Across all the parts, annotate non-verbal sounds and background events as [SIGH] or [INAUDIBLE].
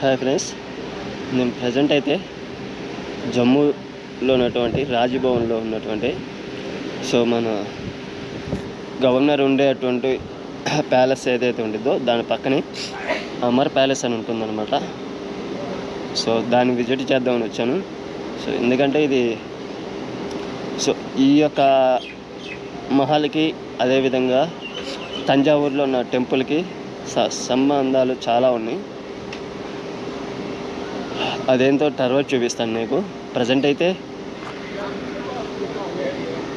Hi friends. నేను present అయితే జమ్మూలో ఉన్నటువంటి రాజ్భవన్లో ఉన్నటువంటి సో మన గవర్నర్ ఉండేటువంటి ప్యాలెస్ ఏదైతే ఉంటుందో దాని పక్కనే అమర్ ప్యాలెస్ అని ఉంటుందన్నమాట. సో దాన్ని విజిట్ చేద్దామని వచ్చాను. సో ఎందుకంటే ఇది సో ఈ యొక్క మహల్కి అదేవిధంగా తంజావూరులో ఉన్న టెంపుల్కి స సంబంధాలు చాలా ఉన్నాయి. అదేంతో తర్వాత చూపిస్తాను నీకు. ప్రజెంట్ అయితే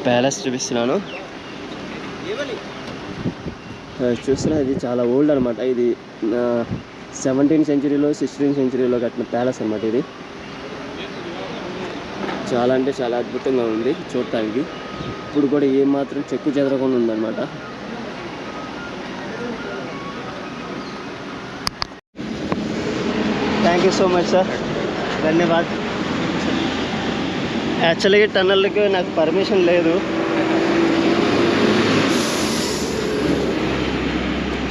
ప్యాలెస్ చూపిస్తున్నాను. ఆ, చూస్తున్నా ఇది చాలా ఓల్డ్ అనమాట ఇది సెవెంటీన్ సెంచరీలో సిక్స్టీన్ సెంచరీలో కట్టిన ప్యాలెస్ అనమాట ఇది. చాలా అంటే చాలా అద్భుతంగా ఉంది చూడటానికి. ఇప్పుడు కూడా ఏమాత్రం చెక్కు చెదరకుండా ఉందన్నమాట. Thank you so much sir ధన్యవాద్. యాక్చువల్గా టన్నల్కి నాకు పర్మిషన్ లేదు.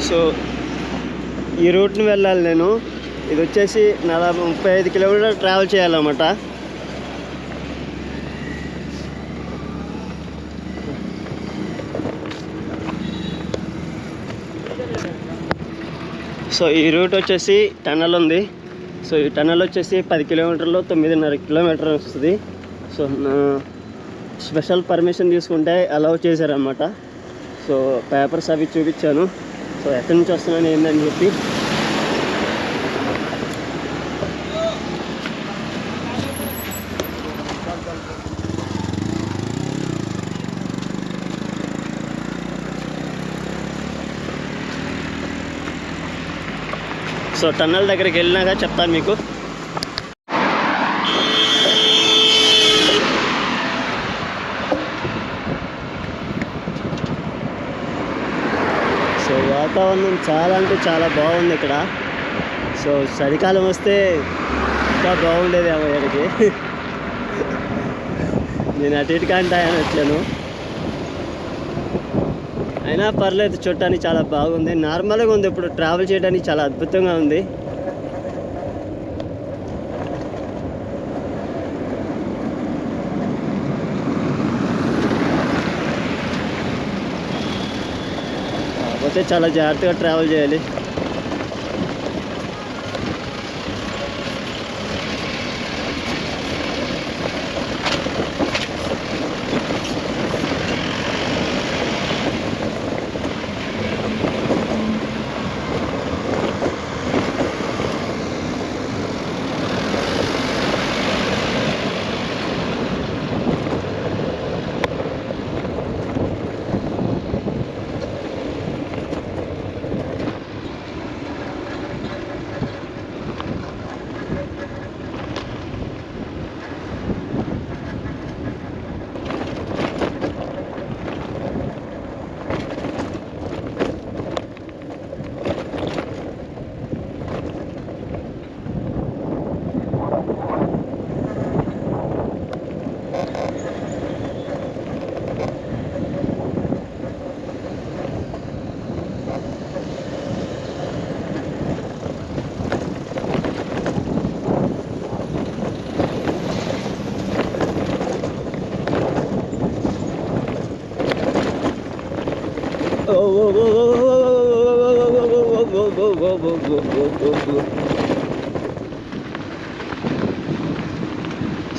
సో ఈ రూట్ని వెళ్ళాలి నేను. ఇది వచ్చేసి నలభై ముప్పై ఐదు కిలోమీటర్ ట్రావెల్ చేయాలన్నమాట. సో ఈ రూట్ వచ్చేసి టన్నల్ ఉంది. సో ఈ టన్నల్ వచ్చేసి పది కిలోమీటర్లు తొమ్మిదిన్నర కిలోమీటర్ వస్తుంది. సో నా స్పెషల్ పర్మిషన్ తీసుకుంటే అలౌ చేశారనమాట సో పేపర్స్ అవి చూపించాను. సో ఎక్కడి నుంచి వస్తున్నాను ఏందని చెప్పి సో టన్నల్ దగ్గరికి వెళ్ళినాక చెప్తాను మీకు. సో వాతావరణం చాలా అంటే చాలా బాగుంది ఇక్కడ. సో చలికాలం వస్తే ఇంకా బాగుండేది ఏమో ఇక్కడికి. [LAUGHS] నేను అటు ఇటు కాంటాయని వచ్చాను అయినా పర్లేదు చూడటానికి చాలా బాగుంది. నార్మల్గా ఉంది ఇప్పుడు ట్రావెల్ చేయడానికి చాలా అద్భుతంగా ఉంది. కాకపోతే చాలా జాగ్రత్తగా ట్రావెల్ చేయాలి.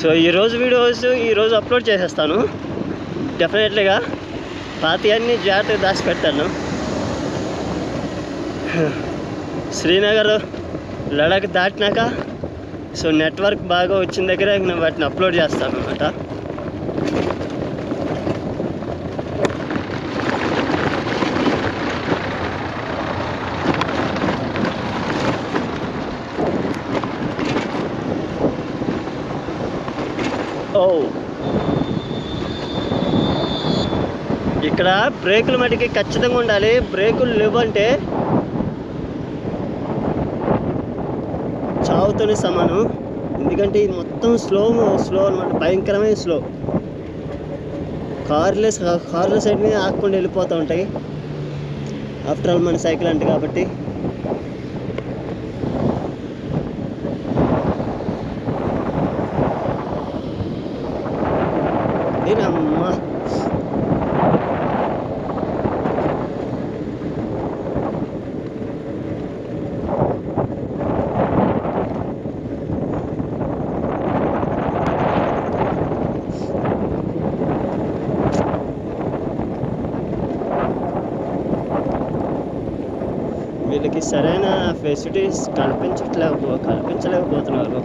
సో ఈరోజు వీడియోస్ ఈరోజు అప్లోడ్ చేసేస్తాను. డెఫినెట్లీగా పాతి అన్ని జాగ్రత్తగా దాచి పెడతాను. శ్రీనగర్ లడాక్ దాటినాక సో నెట్వర్క్ బాగా వచ్చిన దగ్గర నేను వాటిని అప్లోడ్ చేస్తాను అనమాట ఓ ఇక్కడ బ్రేకులు మటుకి ఖచ్చితంగా ఉండాలి. బ్రేకులు లేవంటే చావుతోనే సమానం. ఎందుకంటే ఇది మొత్తం స్లో స్లో అనమాట భయంకరమైన స్లో. కార్లెస్ కార్ల సైడ్ మీద ఆకుండా వెళ్ళిపోతూ ఉంటాయి. ఆఫ్టర్ ఆల్ మన సైకిల్ అంటే కాబట్టి. వీళ్ళకి సరైన ఫెసిలిటీస్ కల్పించట్లేకపో కల్పించలేకపోతున్నారు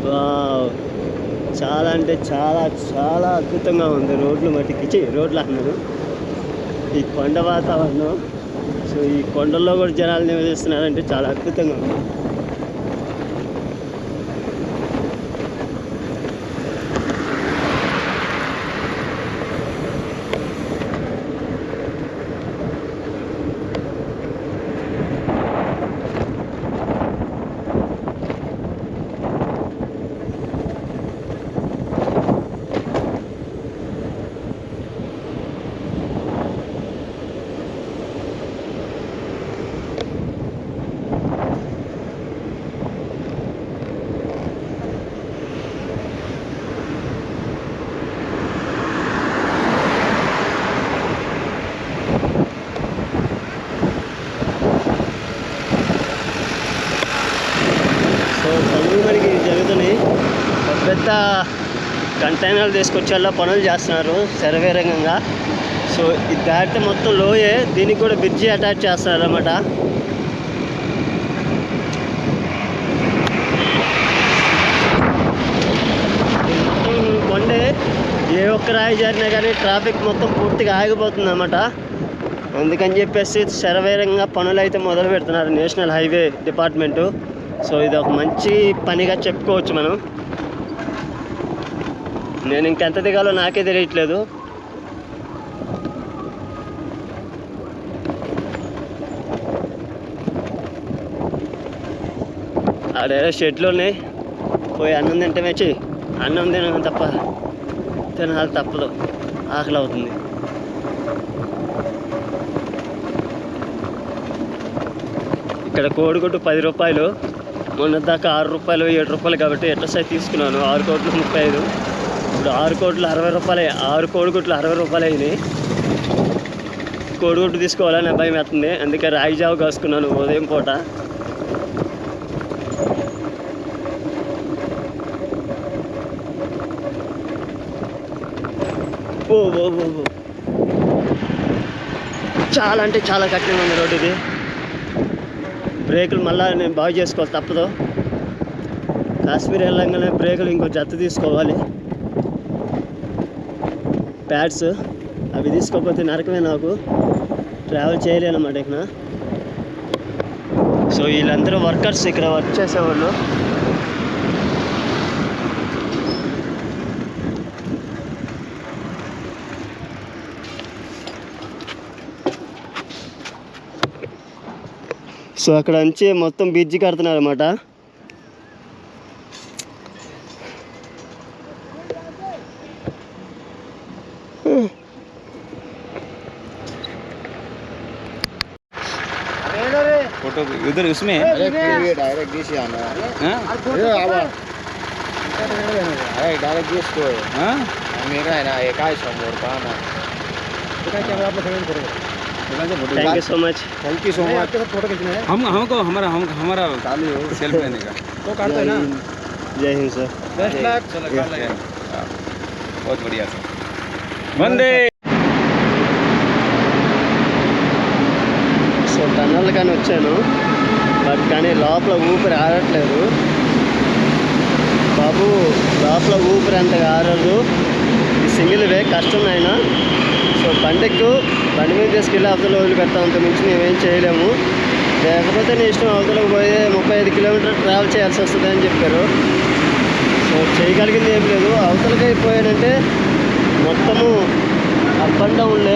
వావ్. చాలా అంటే చాలా చాలా అద్భుతంగా ఉంది. రోడ్లు మట్టికి రోడ్లు అన్నారు ఈ కొండ వాతావరణం సో ఈ కొండల్లో కూడా జనాలు నివసిస్తున్నారంటే చాలా అద్భుతంగా ఉంది సో మనకి జరుగుతున్నాయి పెద్ద పెద్ద కంటైనర్లు తీసుకొచ్చేలా పనులు చేస్తున్నారు శరవేరంగంగా సో ఇది దాటితే మొత్తం లోయే దీనికి కూడా బ్రిడ్జి అటాచ్ చేస్తున్నారు అన్నమాట మొత్తం కొండే ఏ ఒక్క రాయి జరిగినా కానీ ట్రాఫిక్ మొత్తం పూర్తిగా ఆగిపోతుంది అన్నమాట అందుకని చెప్పేసి శరవేరంగా పనులు అయితే మొదలు పెడుతున్నారు నేషనల్ హైవే డిపార్ట్మెంటు. సో ఇది ఒక మంచి పనిగా చెప్పుకోవచ్చు మనం. నేను ఇంకెంత దిగాలో నాకే తెలియట్లేదు. ఆడేదో షెడ్లు ఉన్నాయి. పోయి అన్నం తింటే వచ్చి అన్నం తినడం తప్ప తినాలి తప్పదు. ఆకలి అవుతుంది. ఇక్కడ కోడిగుడ్డు పది రూపాయలు. మొన్న దాకా ఆరు రూపాయలు ఏడు రూపాయలు కాబట్టి ఎట్లా తీసుకున్నాను? ఆరు కోట్లు ముప్పై ఐదు. ఇప్పుడు ఆరు కోట్లు అరవై రూపాయలు. ఆరు కోడిగుడ్లు అరవై రూపాయలు అయినాయి. కోడిగుడ్డు తీసుకోవాలని భయం వేస్తుంది. అందుకే రాగి జావ కాసుకున్నాను ఉదయం పూట. ఓ ఓ. చాలా అంటే చాలా కఠినంగా ఉంది రోడ్డు ఇది. బ్రేకులు మళ్ళీ నేను బాగు చేసుకోవాలి తప్పదు. కాశ్మీర్ వెళ్ళంగానే బ్రేకులు ఇంకో జత తీసుకోవాలి. ప్యాడ్స్ అవి తీసుకోకపోతే నరకమే నాకు. ట్రావెల్ చేయలేను అన్నమాట ఇక్కడ. సో వీళ్ళందరూ వర్కర్స్ ఇక్కడ వర్క్ చేసేవాళ్ళు. సో అక్కడ నుంచి మొత్తం బ్రిడ్జి కడుతున్నారు అనమాట फोटो उधर उसमें अरे फिर ये डायरेक्ट दिस आना हाँ? ये आवा अरे डायरेक्ट दिस को हाँ? मेरा है ना एक आय समोर का ना thank you so much thank you so much हम हमको हमारा हम हमारा चालू हो सेल्फ लेने का జై హింద్ సార్ बेस्ट लक चलो कर ले हाँ, बहुत बढ़िया सर वंदे సో టన్నల్ కానీ వచ్చాను బట్ కానీ లోపల ఊపిరి ఆడట్లేదు బాబు లోపల ఊపిరి అంతగా ఆడదు ఈ సింగిల్ వే కష్టం అయినా సో బండికు బండి మీద తీసుకెళ్ళి అవతల వదిలిపెడతాం అంత మించి మేమేం చేయలేము. లేకపోతే నేను ఇష్టం అవతలకు పోయే ముప్పై ఐదు కిలోమీటర్ ట్రావెల్ చేయాల్సి వస్తుంది అని చెప్పారు. సో చేయగలిగింది ఏం లేదు. అవతలకి అయిపోయానంటే మొత్తము up and down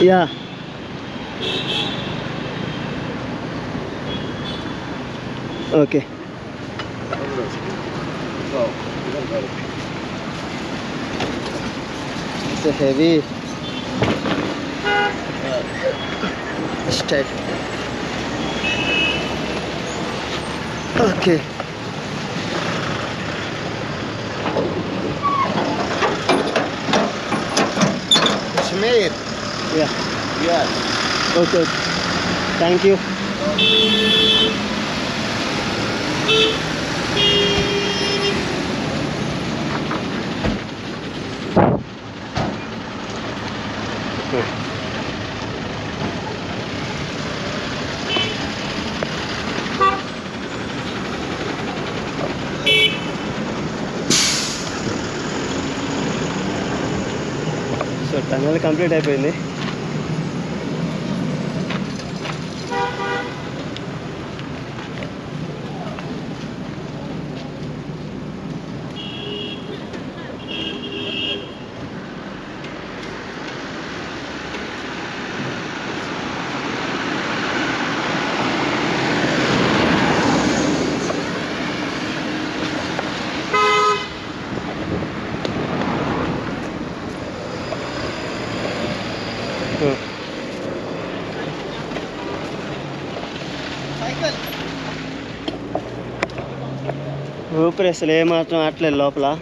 Yeah. Okay. It's a heavy step. Okay. It's made. Yeah. Yes. Okay. Thank you. So tunnel complete అయిపోయింది ఊపిరి అసలు ఏమాత్రం ఆటలేదు లోపల.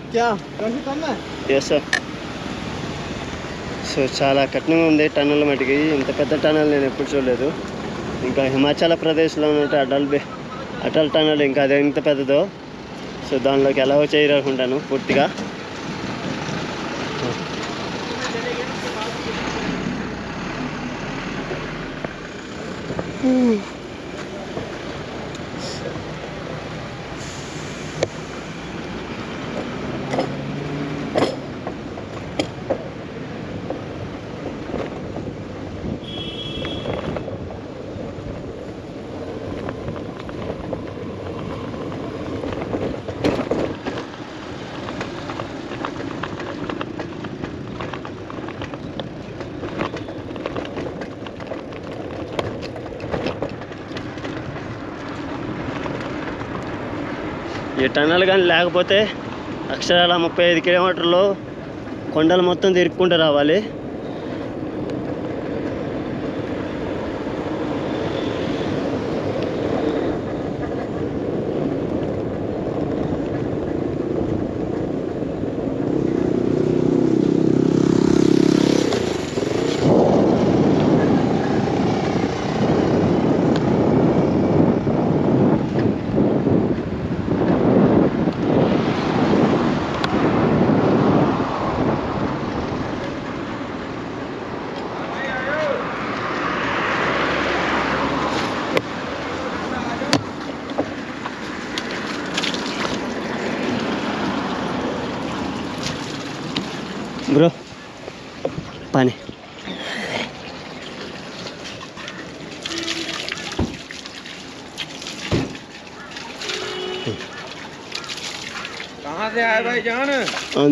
ఎస్ సో చాలా కఠినంగా ఉంది టన్నెల్ మటుకి. ఇంత పెద్ద టన్నల్ నేను ఎప్పుడు చూడలేదు. ఇంకా హిమాచల్ ప్రదేశ్లో ఉన్నట్టు అటల్ బే అటల్ టన్నల్ ఇంకా అదే ఇంత పెద్దదో. సో దానిలోకి ఎలా చేయరు అనుకుంటాను పూర్తిగా. ఈ టన్నెల్ కానీ లేకపోతే అక్షరాల ముప్పై ఐదు కిలోమీటర్లు కొండలు మొత్తం తిరుక్కుంటూ రావాలి.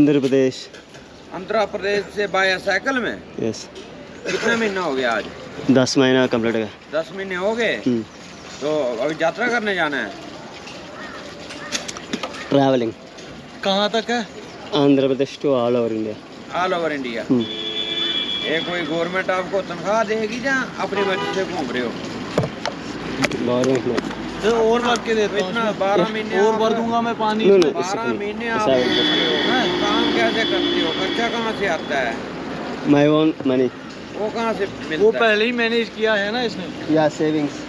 आंध्र प्रदेश आंध्र प्रदेश से बाया साइकिल में? यस कितना महीना हो गया आज? दस महीना कंप्लीट हो गया। दस महीने हो गए? तो अभी यात्रा करने जाना है? ट्रैवलिंग कहाँ तक है? Andhra Pradesh to all over India all over India ये कोई गवर्नमेंट आपको तनख्वाह देगी या अपनी मर्ज़ी से घूम रहे हो? गवर्नमेंट तो और भर के देता हूँ बारह महीने और भर दूँगा मैं पानी। बारह महीने आप? काम कैसे करते हो? खर्चा कहाँ से आता है? माय ओन मनी वो कहाँ से वो मिलता है? पहले ही मैनेज किया है ना इसने? या savings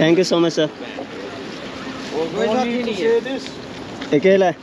thank you so much sir वो अकेला है।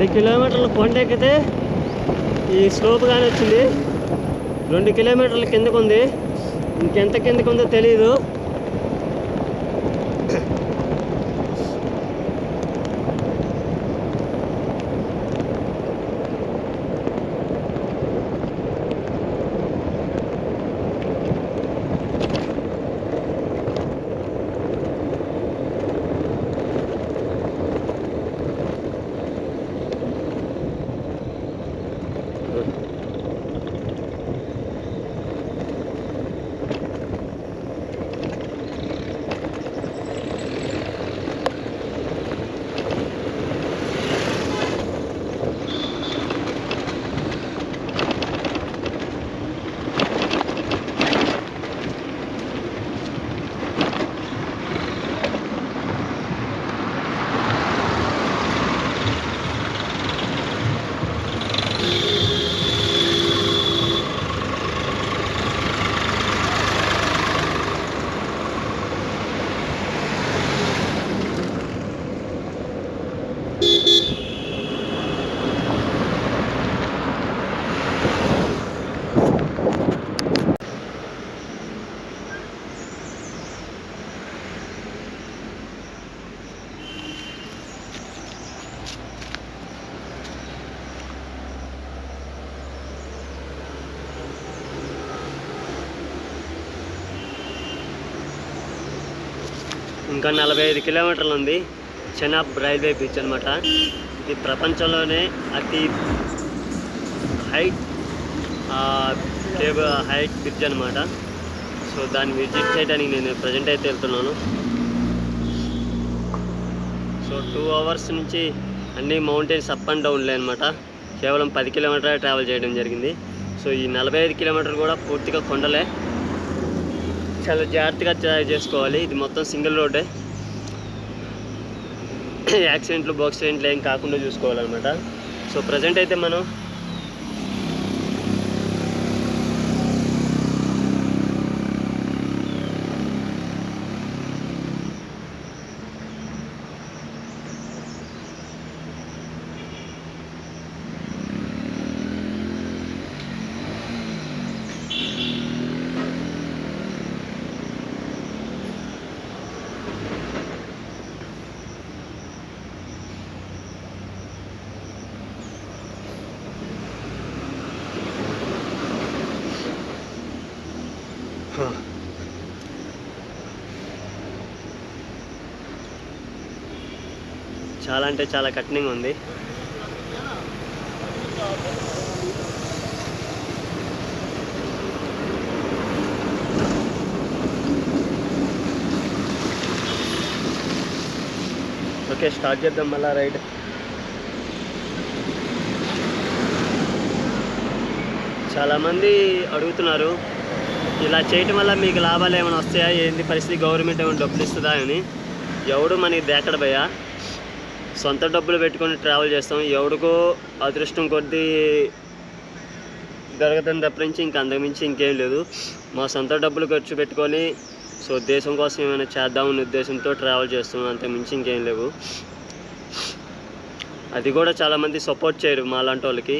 పది కిలోమీటర్లు కొండెక్కితే ఈ స్లోప్ కానీ వచ్చింది. రెండు కిలోమీటర్ల కిందకు ఉంది ఇంకెంత కిందకు ఉందో తెలియదు ఇంకా నలభై ఐదు కిలోమీటర్లు ఉంది. చెనాబ్ రైల్వే బ్రిడ్జ్ అనమాట ఇది ప్రపంచంలోనే అతి హైట్ కేబుల్ హైట్ బ్రిడ్జ్ అనమాట సో దాన్ని విజిట్ చేయడానికి నేను ప్రజెంట్ అయితే వెళ్తున్నాను. సో టూ అవర్స్ నుంచి అన్ని మౌంటైన్స్ అప్ అండ్ డౌన్లే అనమాట కేవలం పది కిలోమీటర్ ట్రావెల్ చేయడం జరిగింది. సో ఈ నలభై ఐదు కిలోమీటర్లు కూడా పూర్తిగా కొండలే. చాలా జాగ్రత్తగా డ్రైవ్ చేసుకోవాలి. ఇది మొత్తం సింగిల్ రోడ్డే. [CLEARS THROAT] యాక్సిడెంట్లు బాక్సిడెంట్లు ఏం కాకుండా చూసుకోవాలన్నమాట. సో ప్రజెంట్ అయితే మనం చాలా అంటే చాలా కఠినంగా ఉంది. ఓకే స్టార్ట్ చేద్దాం మళ్ళా రైడ్. చాలామంది అడుగుతున్నారు ఇలా చేయటం వల్ల మీకు లాభాలు ఏమైనా వస్తాయా? ఏంది పరిస్థితి? గవర్నమెంట్ ఏమైనా డబ్బులు ఇస్తుందా అని. ఎవడు మనకి దేకడబయ్యా సొంత డబ్బులు పెట్టుకొని ట్రావెల్ చేస్తాం. ఎవడికో అదృష్టం కొద్దీ దొరకదని తప్పించి ఇంక అంతకుమించి ఇంకేం లేదు. మా సొంత డబ్బులు ఖర్చు పెట్టుకొని సో దేశం కోసం ఏమైనా చేద్దామనే ఉద్దేశంతో ట్రావెల్ చేస్తున్నాం. అంతకుమించి ఇంకేం లేవు. అది కూడా చాలామంది సపోర్ట్ చేయరు మా లాంటి వాళ్ళకి.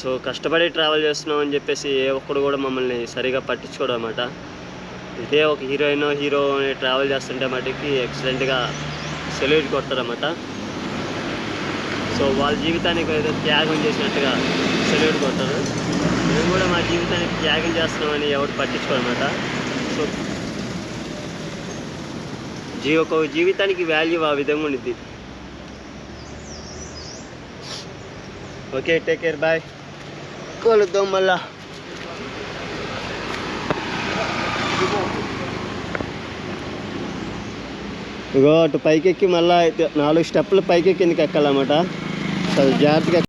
సో కష్టపడి ట్రావెల్ చేస్తున్నాం అని చెప్పేసి ఏ ఒక్కడు కూడా మమ్మల్ని సరిగా పట్టించుకోడు అనమాట ఇదే ఒక హీరోయిన్ హీరో ట్రావెల్ చేస్తుంటే మటుకి ఎక్సలెంట్గా సెల్యూట్ కొడతారన్నమాట సో వాళ్ళ జీవితానికి ఏదో త్యాగం చేసినట్టుగా సెల్యూట్ కొడతారు మేము కూడా మా జీవితానికి త్యాగం చేస్తున్నామని ఎవరు పట్టించుకోరన్నమాట. సో జీ ఒక జీవితానికి వాల్యూ ఆ విధంగా ఉండిద్ది. ఓకే టేక్ కేర్ బాయ్ కలుద్దాం మళ్ళా. ఇగో అటు పైకెక్కి మళ్ళీ నాలుగు స్టెప్పులు పైకి ఎక్కాలన్నమాట? చాలా జాగ్రత్తగా